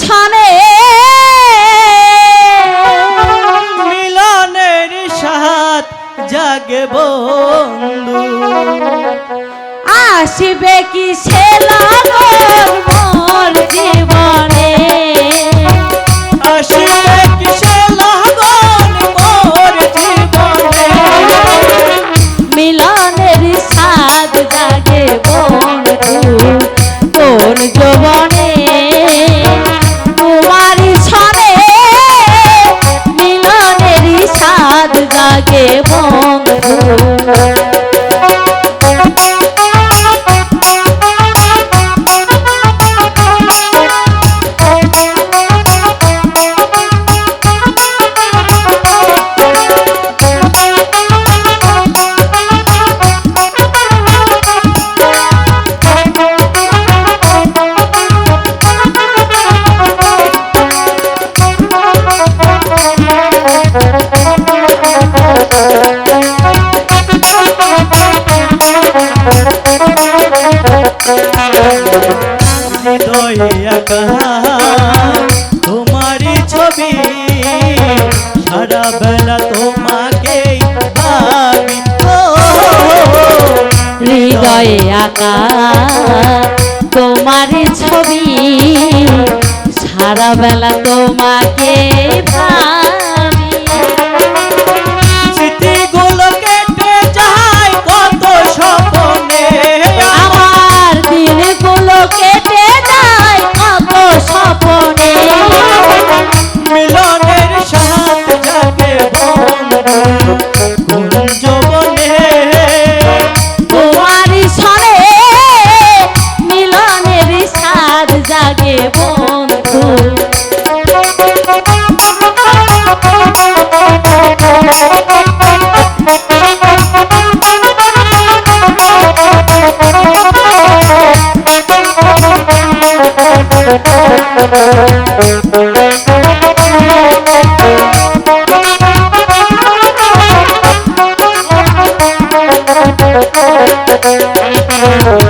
সনে মিলনের সাত জাগে বন্ধু। আসবে কি সে মোর জীবনে? আসিবে তোমারই ছবি সারা বেলা তোমাকে হৃদয়ে আঁকা তোমার ছবি সারা বেলা তোমাকে ভাবি।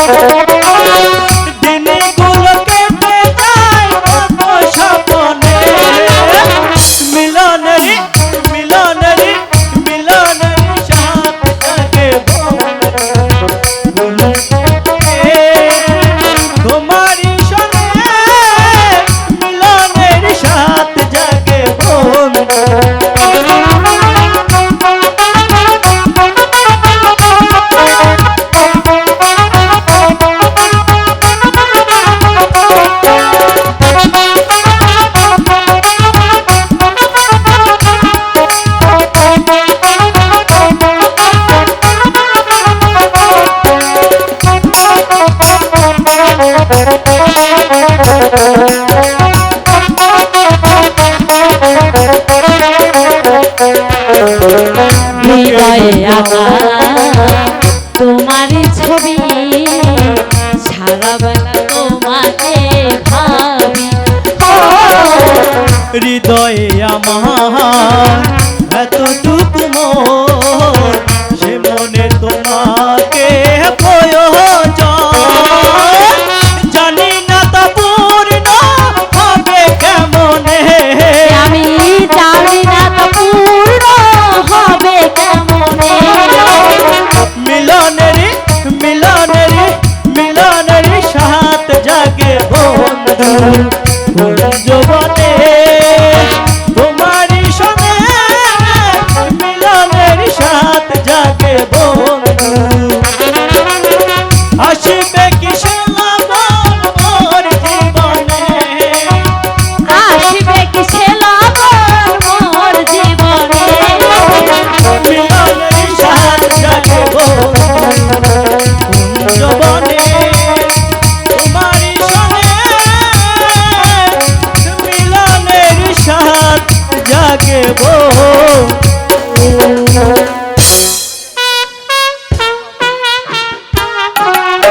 Música হৃদয়ে আমার তোমার ছবি সারা বেলা তোমাকে ভাবি। হৃদয়ে আমার জাগে বন্ধু